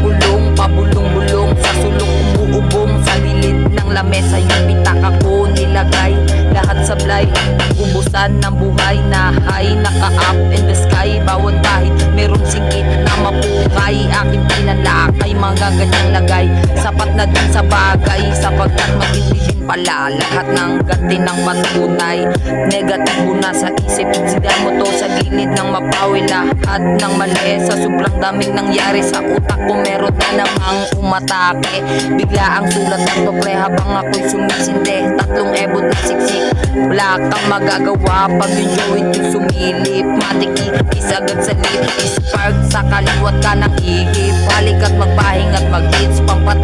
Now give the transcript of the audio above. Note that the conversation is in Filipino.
Pakulong, pabulong-bulong Sa sulok umuubong Sa lilid ng lamesa Yung pitaka ko nilagay. Lahat sablay Ubusan ng buhay. Na high Naka-up in the sky. Bawat dahil merong singkit na mapukay Aking pinanlaak ay mga ganyang lagay. Sapat na din sa bagay. Sapagkat pala. Lahat ng gati ng patunay Negatibo na sa isip. Sidan mo to sa gilid ng mapawi. Lahat ng mali Sa sobrang daming nangyari. Sa utak ko Meron na namang umatake. Bigla ang sulat ng doble Habang ako'y sumisinde Tatlong ebot na siksik. Wala kang magagawa Pag yung joint yung sumilip. Matikikis agad sa lip. Spark sa kaliwat ka ng ihip Balik at magpahing at mag-hits Pampatap